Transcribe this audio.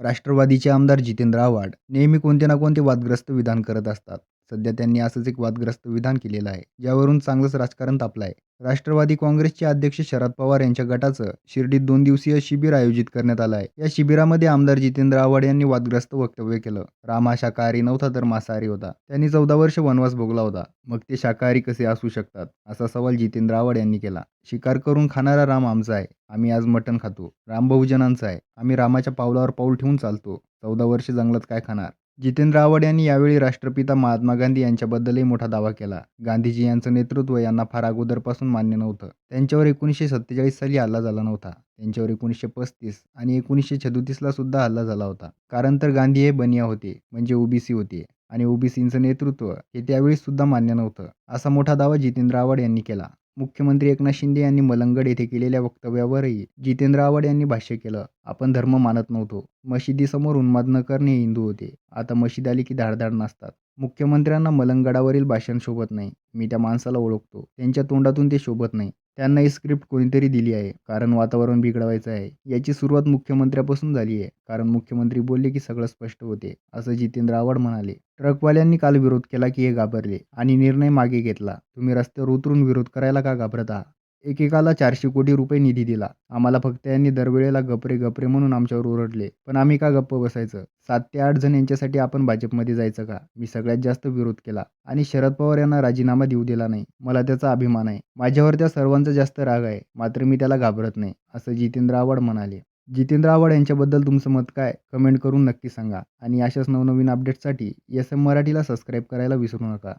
राष्ट्रवादीचे आमदार जितेंद्र आव्हाड नेहमी कोणते ना कोणते वादग्रस्त विधान करत असतात. सध्या त्यांनी असंच एक वादग्रस्त विधान केलेलं आहे, ज्यावरून चांगलंच राजकारण तापलं आहे. राष्ट्रवादी काँग्रेसचे अध्यक्ष शरद पवार यांच्या गटाचं शिर्डीत दोन दिवसीय शिबिर आयोजित करण्यात आलं आहे. या शिबिरामध्ये आमदार जितेंद्र आव्हाड यांनी वादग्रस्त वक्तव्य केलं. राम हा शाकाहारी नव्हता तर मांसाहारी होता. त्यांनी चौदा वर्ष वनवास भोगला होता. मग ते शाकाहारी कसे असू शकतात, असा सवाल जितेंद्र आव्हाड यांनी केला. शिकार करून खाणारा राम आमचा आहे. आम्ही आज मटण खातो. राम बहुजनांचा आहे. आम्ही रामाच्या पावलावर पाऊल ठेवून चालतो. चौदा वर्ष जंगलात काय खाणार? जितेंद्र आव्हाड यांनी यावेळी राष्ट्रपिता महात्मा गांधी यांच्याबद्दलही मोठा दावा केला. गांधीजी यांचं नेतृत्व यांना फार अगोदरपासून मान्य नव्हतं. त्यांच्यावर एकोणीसशे सत्तेचाळीस साली हल्ला झाला नव्हता. त्यांच्यावर एकोणीसशे पस्तीस आणि एकोणीसशे छदुतीसला सुद्धा हल्ला झाला होता. कारण तर गांधी हे बनिया होते, म्हणजे ओबीसी होते आणि ओबीसींचं नेतृत्व हे त्यावेळी सुद्धा मान्य नव्हतं, असा मोठा दावा जितेंद्र आव्हाड यांनी केला. मुख्यमंत्री एकनाथ शिंदे यांनी मलंगड येथे केलेल्या वक्तव्यावरही जितेंद्र आव्हाड यांनी भाष्य केलं. आपण धर्म मानत नव्हतो. मशिदीसमोर उन्माद न करणे हे हिंदू होते. आता मशीद आली की धाडधाड नसतात मुख्यमंत्र्यांना मलंगडावरील भाषण शोभत नाही. मी त्या माणसाला ओळखतो. त्यांच्या तोंडातून ते शोभत नाही. त्यांना ही स्क्रिप्ट कोणीतरी दिली आहे. कारण वातावरण बिघडवायचं आहे. याची सुरुवात मुख्यमंत्र्यापासून झाली आहे. कारण मुख्यमंत्री बोलले की सगळं स्पष्ट होते, असं जितेंद्र आव्हाड म्हणाले. ट्रकवाल्यांनी काल विरोध केला की हे घाबरले आणि निर्णय मागे घेतला. तुम्ही रस्त्यावर उतरून विरोध करायला का घाबरता? एकेकाला चारशे कोटी रुपये निधी दिला. आम्हाला फक्त यांनी दरवेळेला गपरे गपरे म्हणून आमच्यावर ओरडले. पण आम्ही का गप्प बसायचं? सात ते आठ जण यांच्यासाठी आपण भाजपमध्ये जायचं का? मी सगळ्यात जास्त विरोध केला आणि शरद पवार यांना राजीनामा देऊ दिला नाही. मला त्याचा अभिमान आहे. माझ्यावर त्या सर्वांचा जास्त राग आहे. मात्र मी त्याला घाबरत नाही, असं जितेंद्र आव्हाड म्हणाले. जितेंद्र आव्हाड यांच्याबद्दल तुमचं मत काय? कमेंट करून नक्की सांगा आणि अशाच नवनवीन अपडेट्ससाठी एस एम मराठीला सबस्क्राईब करायला विसरू नका.